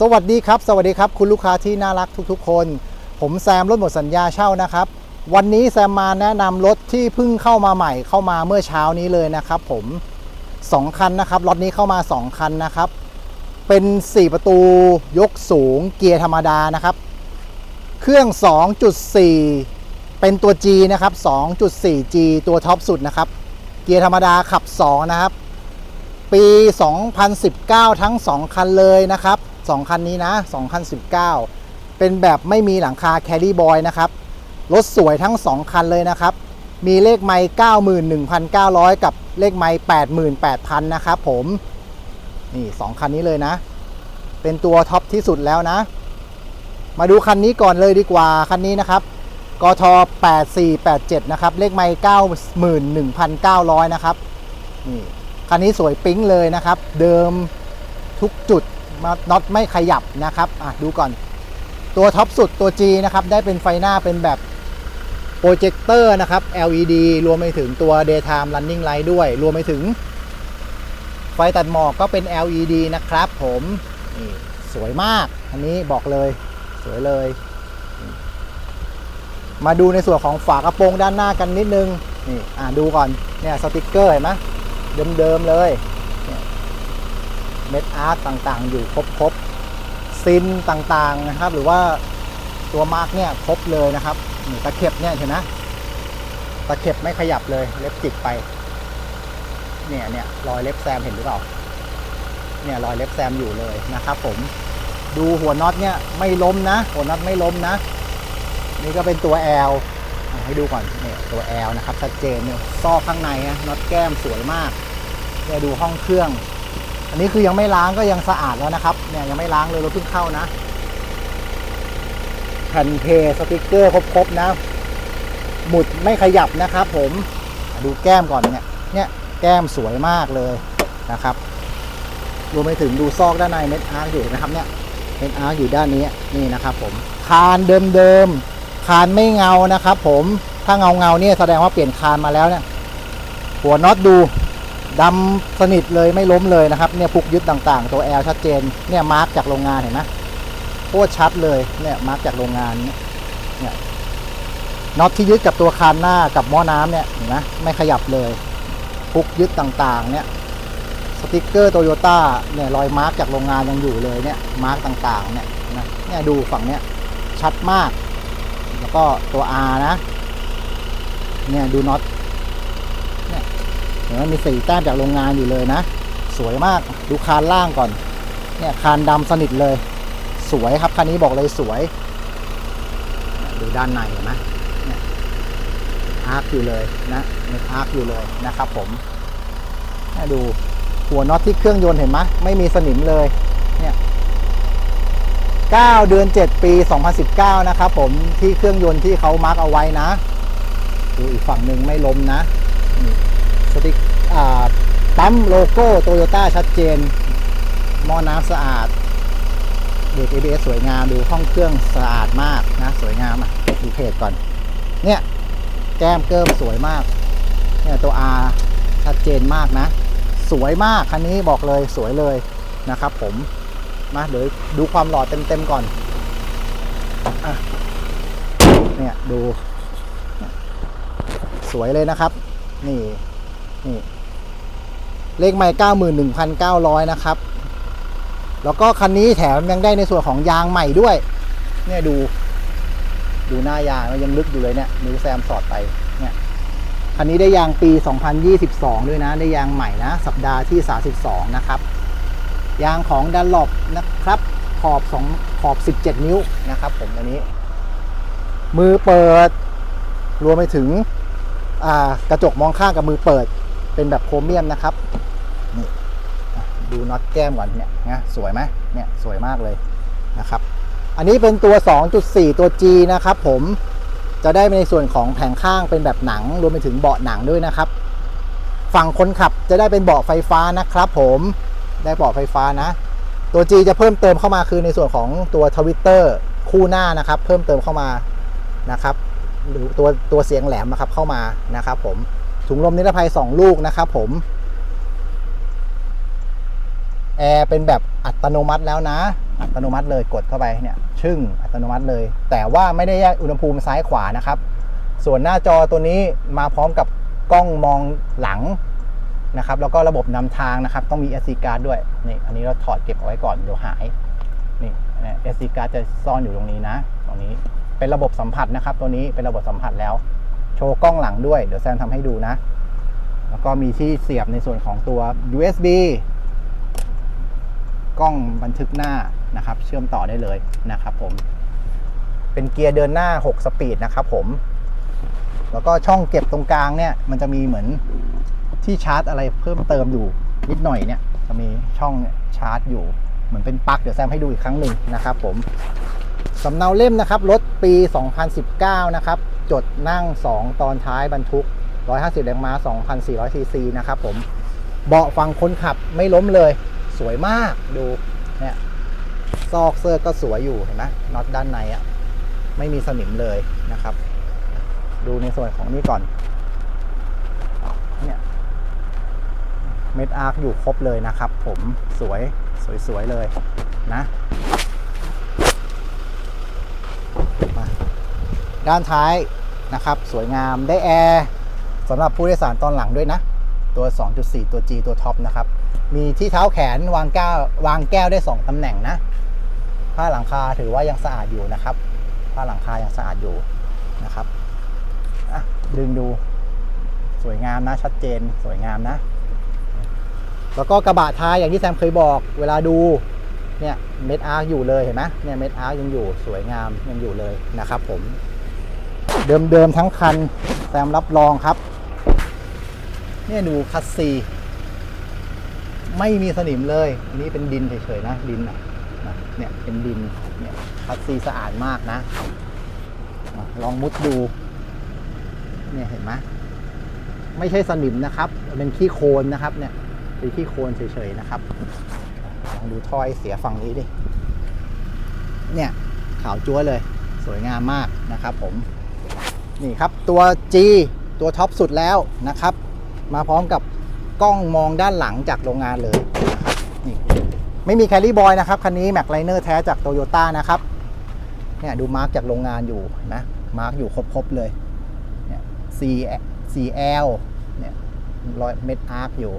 สวัสดีครับ สวัสดีครับ คุณลูกค้าที่น่ารักทุกๆ คน ผมแซมรถหมดสัญญาเช่านะครับ วันนี้แซมมาแนะนำรถที่เพิ่งเข้ามาใหม่เข้ามาเมื่อเช้านี้เลยนะครับ ผม 2 คันนะครับรถนี้เข้ามา 2 คันนะครับ เป็น 4 ประตูยกสูงเกียร์ธรรมดานะครับ เครื่อง 2.4 เป็นตัว G นะครับ 2.4G ตัวท็อปสุดนะครับ เกียร์ธรรมดาขับ 2 นะครับ ปี 2019 ทั้ง 2 คันเลยนะครับ 2 คันนี้นะ2019 เป็นแบบไม่มีหลังคาแครี่บอยนะครับ รถสวยทั้ง 2 คันเลยนะครับ มีเลขไมล์91,900 กับเลขไมล์88,000 นะครับผมนี่ 2 คันนี้เลยนะ เป็นตัวท็อปที่สุดแล้วนะ มาดูคันนี้ก่อนเลยดีกว่า คันนี้นะครับกท8487 นะครับ เลขไมล์91,900 นะครับนี่คันนี้สวยปิ๊งเลยนะครับ เดิมทุกจุด น็อตไม่ขยับนะครับอะดูก่อน ตัวท็อปสุดตัว G นะครับ ได้เป็นไฟหน้าเป็นแบบโปรเจคเตอร์นะครับ LED รวมไปถึงตัว daytime running light ด้วย รวมไปถึง ไฟตัดหมอกก็เป็น LED นะครับ ผมนี่สวยมาก อันนี้บอกเลย สวยเลย มาดูในส่วนของฝากระโปรงด้านหน้ากันนิดนึง นี่ อ่าดูก่อน เนี่ยสติกเกอร์เห็นไหมเดิมๆเลยเนี่ย เม็ดอาร์ตต่างๆ อยู่ครบๆซินต่างๆนะครับ หรือว่าตัวมาร์กเนี่ยครบเลยนะครับตะเข็บเนี่ยเห็นไหมตะเข็บไม่ขยับเลยเล็บจิกไป เนี่ยเนี่ยรอยเล็บแซมเห็นหรือเปล่าเนี่ยรอยเล็บแซมอยู่เลยนะครับ ผมดูหัวน็อตเนี่ยไม่ล้มนะ หัวน็อตไม่ล้มนะ นี่ก็เป็นตัว L อะให้ดูก่อนเนี่ยตัว L นะครับชัดเจนเนี่ยซอกข้างในนะน็อตแก้มสวยมากเนี่ยดูห้องเครื่อง อันนี้คือยังไม่ล้างก็ยังสะอาดแล้วนะครับ เนี่ยยังไม่ล้างเลยรถเพิ่งเข้านะแผ่นเพสติกเกอร์ครบๆนะ หมุดไม่ขยับนะครับ ผม ดูแก้มก่อนเนี่ย เนี่ยแก้มสวยมากเลยนะครับ รวมไปถึงดูซอกด้านในเม็ดอาร์อยู่นะครับ เนี่ยเม็ดอาร์อยู่ด้านนี้นี่นะครับ ผม คานเดิมๆ คานไม่เงานะครับ ผม ถ้าเงาเงาเนี่ยแสดงว่าเปลี่ยนคานมาแล้วเนี่ย หัวน็อตดู ดำสนิทเลยไม่ล้มเลยนะครับเนี่ยพุกยึดต่างๆ ตัวแอลชัดเจนเนี่ยมาร์กจากโรงงานเห็นไหมโคตรชัดเลยเนี่ยมาร์กจากโรงงานเนี่ยน็อตที่ยึดกับตัวคานหน้ากับหม้อน้ำเนี่ยเห็นไหมไม่ขยับเลยพุกยึดต่างๆ เนี่ยสติกเกอร์โตโยต้าเนี่ยรอยมาร์กจากโรงงานยังอยู่เลยเนี่ยมาร์กต่างๆเนี่ยนะเนี่ยดูฝั่งเนี้ยชัดมาก แล้วก็ตัว R นะเนี่ยดูน็อต เห็นไหมมีสีแต้มจากโรงงานอยู่เลยนะ สวยมากดูคานล่างก่อน เนี่ยคานดำสนิทเลย สวยครับคันนี้บอกเลยสวย ดูด้านในเห็นไหมเนี่ยอาร์คอยู่เลยนะเนี่ยอาร์คอยู่เลยนะครับผมให้ดูหัวน็อตที่เครื่องยนต์เห็นไหมไม่มีสนิมเลยเนี่ย9เดือน 7 ปี 2019 นะครับผมที่เครื่องยนต์ที่เขามาร์กเอาไว้นะดูอีกฝั่งหนึ่งไม่ล้มนะนี่ สติ๊กปั๊มโลโก้โตโยต้าชัดเจนหม้อน้ำสะอาดเบรก ABS สวยงามดูห้องเครื่องสะอาดมากนะ สวยงามอะดูเพจก่อน เนี่ย แก้มเกิมสวยมาก เนี่ยตัว R ชัดเจนมากนะ สวยมากคันนี้บอกเลยสวยเลยนะครับผม มาเดี๋ยวดูความหล่อเต็มๆก่อนอเนี่ยดู สวยเลยนะครับ นี่ นี่เลขไมล์เก้าหมื่นหนึ่งพันเก้าร้อยนะครับ แล้วก็คันนี้แถมยังได้ในส่วนของยางใหม่ด้วย เนี่ยดู ดูหน้ายางมันยังลึกอยู่เลยเนี่ยนิ้วแซมสอดไป เนี่ยคันนี้ได้ยางปี 2022 ด้วยนะ ได้ยางใหม่นะ สัปดาห์ที่ 32 นะครับ ยางของดันหลบนะครับ ขอบ 2 ขอบ 17 นิ้วนะครับผมอันนี้ มือเปิด รวมไปถึงกระจกมองข้างกับมือเปิด เป็นแบบโครเมียมนะครับนี่ดูน็อตแก้มก่อนเนี่ยนะสวยไหมเนี่ยสวยมากเลยนะครับ อันนี้เป็นตัว 2.4 ตัว G นะครับผมจะได้ในส่วนของแผงข้างเป็นแบบหนังรวมไปถึงเบาะหนังด้วยนะครับ ฝั่งคนขับจะได้เป็นเบาะไฟฟ้านะครับ ผมได้เบาะไฟฟ้านะ ตัว G จะเพิ่มเติมเข้ามาคือในส่วนของตัวทวิตเตอร์คู่หน้านะครับ เพิ่มเติมเข้ามานะครับ หรือตัวตัวเสียงแหลมนะครับเข้ามานะครับผม ถุงลมนิรภัย 2 ลูกนะครับผม แอร์เป็นแบบอัตโนมัติแล้วนะ อัตโนมัติเลยกดเข้าไปเนี่ย ชึ่งอัตโนมัติเลย แต่ว่าไม่ได้แยกอุณหภูมิซ้ายขวานะครับ ส่วนหน้าจอตัวนี้มาพร้อมกับกล้องมองหลังนะครับ แล้วก็ระบบนำทางนะครับ ต้องมี SD card ด้วยนี่อันนี้เราถอดเก็บเอาไว้ก่อนเดี๋ยวหายนี่เนี่ย SD card จะซ่อนอยู่ตรงนี้นะ ตรงนี้เป็นระบบสัมผัสนะครับ ตัวนี้เป็นระบบสัมผัสแล้ว โชว์กล้องหลังด้วย เดี๋ยวแซมทำให้ดูนะ แล้วก็มีที่เสียบในส่วนของตัว USB กล้องบันทึกหน้านะครับ เชื่อมต่อได้เลยนะครับผม เป็นเกียร์เดินหน้า 6 สปีดนะครับผม แล้วก็ช่องเก็บตรงกลางเนี่ย มันจะมีเหมือนที่ชาร์จอะไรเพิ่มเติมอยู่นิดหน่อยเนี่ย จะมีช่องเนี่ยชาร์จอยู่ เหมือนเป็นปลั๊กเดี๋ยวแซมให้ดูอีกครั้งหนึ่งนะครับผม สำเนาเล่มนะครับรถปี 2019 นะครับ จดนั่ง 2 ตอนท้ายบรรทุก 150แรงม้า 2,400ซีซีนะครับผมเบาะฝั่งคนขับไม่ล้มเลย สวยมากดูเนี่ยซอกเสื้อก็สวยอยู่เห็นไหมน็อตด้านในอะ่ะไม่มีสนิมเลยนะครับ ดูในส่วนของนี้ก่อนเนี่ยเม็ดอาร์คอยู่ครบเลยนะครับ ผมสวยสวยๆเลยนะมา ด้านท้ายนะครับ สวยงามได้แอร์สำหรับผู้โดยสารตอนหลังด้วยนะ ตัว 2.4 ตัว G ตัวท็อปนะครับ มีที่เท้าแขนวางแก้ววางแก้วได้ 2ตำแหน่งนะผ้าหลังคาถือว่ายังสะอาดอยู่นะครับผ้าหลังคายังสะอาดอยู่นะครับดึงดูสวยงามนะชัดเจนสวยงามนะ แล้วก็กระบะท้ายอย่างที่แซมเคยบอก เวลาดูเนี่ยเม็ดอาร์อยู่เลยเห็นไหมเนี่ยเม็ดอาร์ยังอยู่สวยงามยังอยู่เลยนะครับผม เดิมๆทั้งคันแซมรับรองครับ เนี่ยดูคัสซี ไม่มีสนิมเลย อันนี้เป็นดินเฉยๆนะ ดินนะเนี่ยเป็นดินเนี่ยคัสซีสะอาดมากนะ ลองมุดดู เนี่ยเห็นไหมไม่ใช่สนิมนะครับ เป็นขี้โคลนนะครับเนี่ยเป็นขี้โคลนเฉยๆนะครับลองดูถ้อยเสียฝั่งนี้ดิ เนี่ยขาวจั๊วเลย สวยงามมากนะครับผม นี่ครับตัว G ตัวท็อปสุดแล้วนะครับ มาพร้อมกับกล้องมองด้านหลังจากโรงงานเลยนะครับนี่ไม่มีแคลรี่บอยนะครับคันนี้แม็กไลเนอร์แท้จากโตโยต้านะครับเนี่ยดูมาร์กจากโรงงานอยู่นไหมมาร์กอยู่ครบๆเลยเนี่ย C CL เนี่ยรอยเม็ดอาร์คอยู่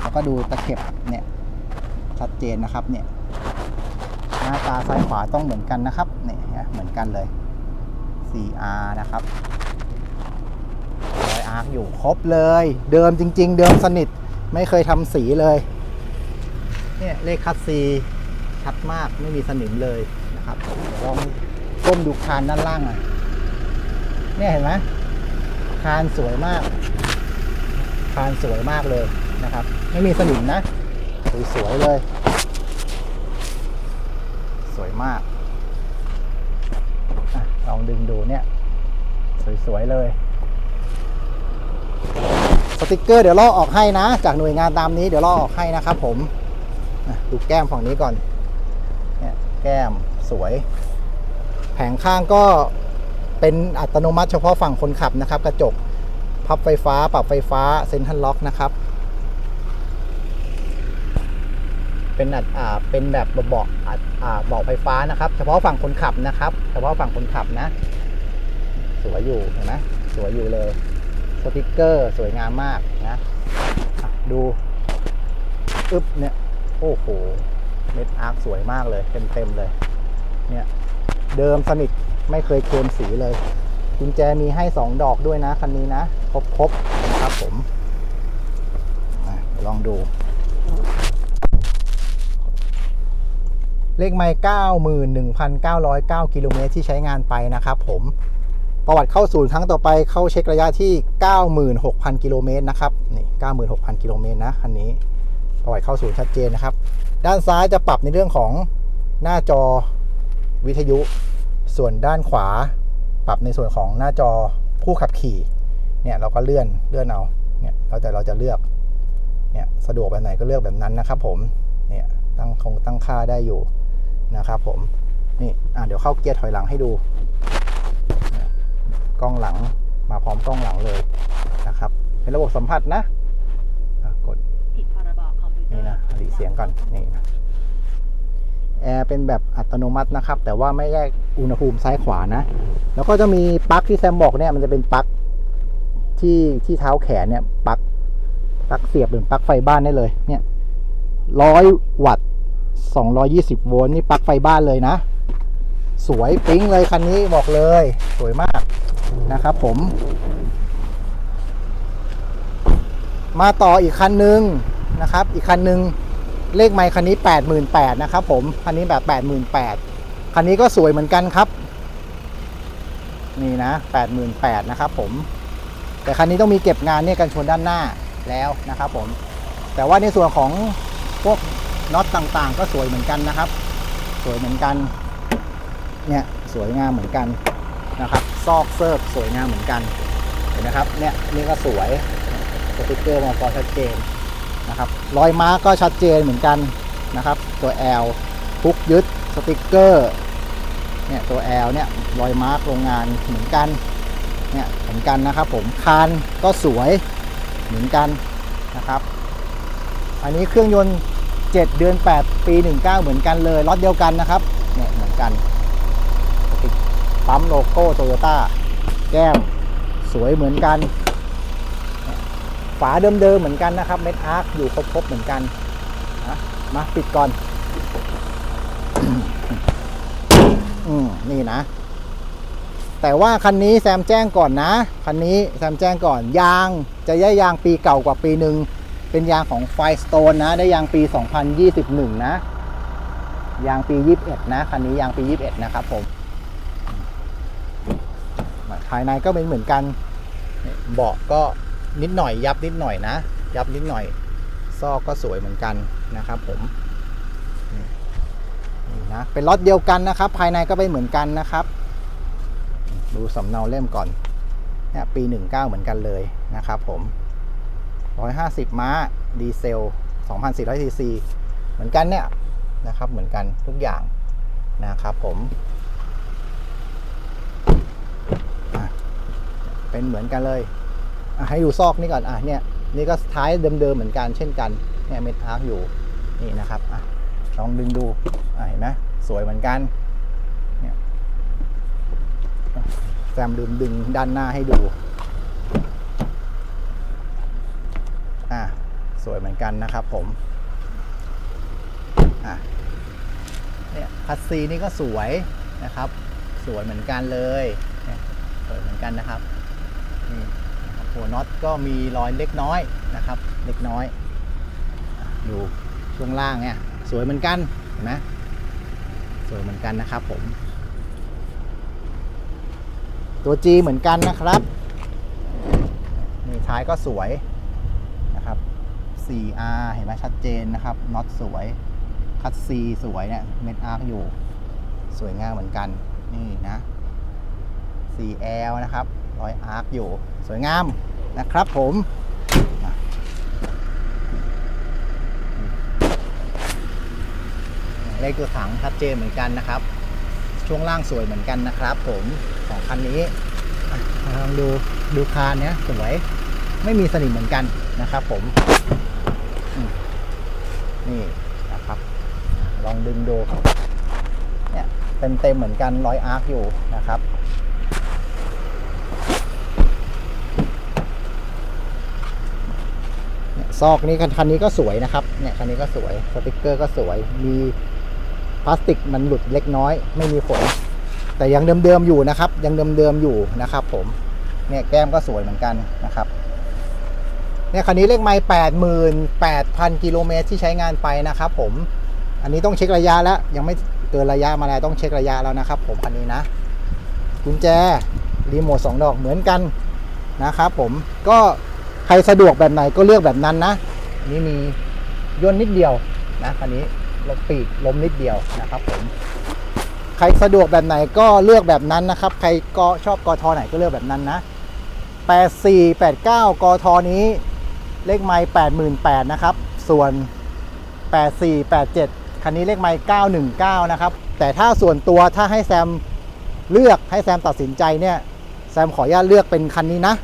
แล้วก็ดูตะเข็บเนี่ยชัดเจนนะครับเนี่ยหน้าตาซ้ายขวาต้องเหมือนกันนะครับเนี่ยเหมือนกันเลย CR นะครับรอยอาร์คอยู่ครบเลย เดิมจริง ๆ เดิมสนิทไม่เคยทำสีเลยเนี่ยเลขคัสซีชัดมากไม่มีสนิมเลยนะครับลองก้มดูคานด้านล่างหน่อยเนี่ยเห็นไหมคานสวยมาก คานสวยมากเลยนะครับ ไม่มีสนิมนะสวยๆเลย สวยมาก อะลองดึงดูเนี่ย สวย ๆ เลย สติกเกอร์เดี๋ยวลอกออกให้นะ จากหน่วยงานตามนี้เดี๋ยวลอกออกให้นะครับผมดูแก้มฝั่งนี้ก่อนเนี่ยแก้มสวย แผงข้างก็เป็นอัตโนมัติเฉพาะฝั่งคนขับนะครับ กระจกพับไฟฟ้า ปรับไฟฟ้าเซ็นทรัลล็อกนะครับ เป็นอัดอ่าเป็นแบบเบาะอัดอ่าเบาะไฟฟ้านะครับ เฉพาะฝั่งคนขับนะครับ เฉพาะฝั่งคนขับนะ สวยอยู่เห็นไหมสวยอยู่เลยสติกเกอร์สวยงามมากนะดูอึ๊บเนี่ยโอ้โหเม็ดอาร์คสวยมากเลยเต็มเต็มเลย เนี่ยเดิมสนิทไม่เคยเคลมสีเลยกุญแจมีให้ 2 ดอกด้วยนะ คันนี้นะ ครบครบนะครับผมลองดู เลขไมล์91,909กิโลเมตรที่ใช้งานไปนะครับผมประวัติเข้าศูนย์ครั้งต่อไปเข้าเช็คระยะที่ 96,000 กิโลเมตรนะครับนี่96,000 กิโลเมตรนะคันนี้ประวัติเข้าศูนย์ชัดเจนนะครับ ด้านซ้ายจะปรับในเรื่องของหน้าจอวิทยุ ส่วนด้านขวา ปรับในส่วนของหน้าจอผู้ขับขี่เนี่ยเราก็เลื่อนเลื่อนเอาเนี่ยแล้วแต่เราจะเลือกเนี่ยสะดวกแบบไหนก็เลือกแบบนั้นนะครับผมเนี่ยตั้งคงตั้งค่าได้อยู่ นะครับผมนี่อะเดี๋ยวเข้าเกียร์ถอยหลังให้ดูกล้องหลังมาพร้อมกล้องหลังเลยนะครับเป็นระบบสัมผัสนะกดนี่นะหลีเสียงก่อนนี่นะแอร์เป็นแบบอัตโนมัตินะครับ แต่ว่าไม่แยกอุณหภูมิซ้ายขวานะ แล้วก็จะมีปลั๊กที่แซมบอกเนี่ยมันจะเป็นปลั๊กที่ที่เท้าแขนเนี่ยปลั๊กปลั๊กเสียบเป็นปลั๊กไฟบ้านได้เลย เนี่ยร้อยวัตต์ สองร้อยี่สิบโวลต์นี่ปลั๊กไฟบ้านเลยนะ สวยปิ๊งเลยคันนี้บอกเลย สวยมากนะครับผม มาต่ออีกคันหนึ่งนะครับ อีกคันหนึ่งเลขไมค์คันนี้ 88,000นะครับผม คันนี้แบบ 88,000คันนี้ก็สวยเหมือนกันครับ นี่นะ 88,000นะครับผม แต่คันนี้ต้องมีเก็บงานเนี่ยกันชนด้านหน้าแล้วนะครับผม แต่ว่าในส่วนของพวก น็อตต่างๆ ก็สวยเหมือนกันนะครับ สวยเหมือนกัน เนี่ยสวยงามเหมือนกันนะครับ ซอกเซิร์ฟสวยงามเหมือนกัน เห็นไหมครับ เนี่ยนี่ก็สวยสติกเกอร์มาพอชัดเจนนะครับ รอยมาร์กก็ชัดเจนเหมือนกันนะครับ ตัว L พุกยึดสติกเกอร์ เนี่ยตัว L เนี่ยรอยมาร์กโรงงานเหมือนกัน เนี่ยเหมือนกันนะครับผม คานก็สวยเหมือนกันนะครับ อันนี้เครื่องยนต์ 7 เดือน 8 ปี 19 เหมือนกันเลยล็อตเดียวกันนะครับเนี่ยเหมือนกันปั๊มโลโก้โตโยต้าแก้มสวยเหมือนกัน ฝาเดิมๆเหมือนกันนะครับเม็ดอาร์คอยู่ครบๆเหมือนกันนะมาปิดก่อนอืมนี่นะ แต่ว่าคันนี้แซมแจ้งก่อนนะ คันนี้แซมแจ้งก่อนยางจะย้ายยางปีเก่ากว่าปีหนึ่ง เป็นยางของไฟสโตนนะ ได้ยางปี 2021 นะ ยางปี 21 นะ คันนี้ยางปี 21 นะครับผม ภายในก็เป็นเหมือนกัน เบาะก็นิดหน่อยยับนิดหน่อยนะ ยับนิดหน่อย ซอกก็สวยเหมือนกันนะครับผมนี่นะเป็นล็อตเดียวกันนะครับ ภายในก็เป็นเหมือนกันนะครับ ดูสำเนาเล่มก่อนเนี่ยปี 19 เหมือนกันเลยนะครับผม 150 ม้า ดีเซล 2,400ซีซีเหมือนกันเนี่ยนะครับเหมือนกันทุกอย่างนะครับผมเป็นเหมือนกันเลยให้ดูซอกนี่ก่อนอะเนี่ยนี่ก็ท้ายเดิมๆเหมือนกันเช่นกันเนี่ยเม็ดอาร์คอยู่นี่นะครับอะลองดึงดูอะเห็นไหมสวยเหมือนกันเนี่ยแซมลืมดึงด้านหน้าให้ดู อะ สวยเหมือนกันนะครับผมเนี่ยคัสซีนี่ก็สวยนะครับ สวยเหมือนกันเลยเนี่ยสวยเหมือนกันนะครับนี่หัวน็อตก็มีรอยเล็กน้อยนะครับ เล็กน้อยอะดูช่วงล่างเนี่ยสวยเหมือนกันเห็นไหมสวยเหมือนกันนะครับผม ตัว G เหมือนกันนะครับนี่ท้ายก็สวย 4R เห็นไหมชัดเจนนะครับน็อตสวย คัตซีสวยเนี่ยเม็ดอาร์คอยู่ สวยงามเหมือนกันนี่นะ 4L นะครับรอยอาร์คอยู่สวยงามนะครับผมเลขตัวถังชัดเจนเหมือนกันนะครับ ช่วงล่างสวยเหมือนกันนะครับผมของคันนี้ลองดูดูคานเนี้ยสวยไม่มีสนิมเหมือนกันนะครับผม นี่นะครับลองดึงดูเนี่ยเต็มเต็มเหมือนกันรอยอาร์คอยู่นะครับเนี่ยซอกนี้คันคันนี้ก็สวยนะครับเนี่ยคันนี้ก็สวยสติกเกอร์ก็สวยมีพลาสติกมันหลุดเล็กน้อย ไม่มีผล แต่ยังเดิมๆอยู่นะครับ ยังเดิมๆอยู่นะครับ ผมเนี่ยแก้มก็สวยเหมือนกันนะครับ เนี่ยคันนี้เลขไมล์แปดหมื่นแปดพันกิโลเมตรที่ใช้งานไปนะครับผม อันนี้ต้องเช็คระยะแล้วยังไม่เกินระยะมาแล้วต้องเช็คระยะแล้วนะครับ ผมคันนี้นะ กุญแจรีโมทสองดอกเหมือนกันนะครับผมก็ใครสะดวกแบบไหนก็เลือกแบบนั้นนะนนี้มีย่นนิดเดียวนะคันนี้ลบปีกล้มนิดเดียวนะครับผมใครสะดวกแบบไหนก็เลือกแบบนั้นนะครับ ใครก็ชอบกอทอไหนก็เลือกแบบนั้นนะ 84 89กทอนี้ เลขไมล์88,000นะครับ ส่วน 84 87 คันนี้เลขไมล์919 นะครับ แต่ถ้าส่วนตัวถ้าให้แซมเลือกให้แซมตัดสินใจเนี่ย แซมขออนุญาตเลือกเป็นคันนี้นะ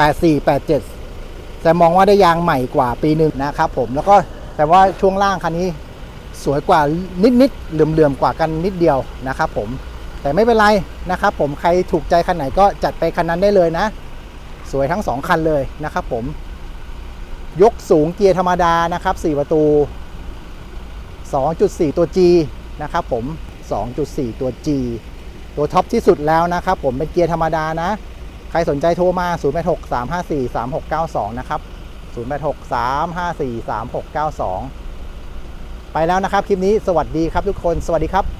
84 87แต่มองว่าได้ยางใหม่กว่าปีหนึ่งนะครับผม แล้วก็แต่ว่าช่วงล่างคันนี้สวยกว่านิดๆเหลื่อมๆกว่ากันนิดเดียวนะครับผม แต่ไม่เป็นไรนะครับผม ใครถูกใจคันไหนก็จัดไปคันนั้นได้เลยนะ สวยทั้ง 2 คันเลยนะครับผม ยกสูงเกียร์ธรรมดานะครับ 4 ประตู 2.4 ตัว G นะครับผม 2.4 ตัว G ตัวท็อปที่สุดแล้วนะครับผมเป็นเกียร์ธรรมดานะ ใครสนใจโทรมา 086 354 3692 นะครับ 086 354 3692 ไปแล้วนะครับคลิปนี้สวัสดีครับทุกคน สวัสดีครับ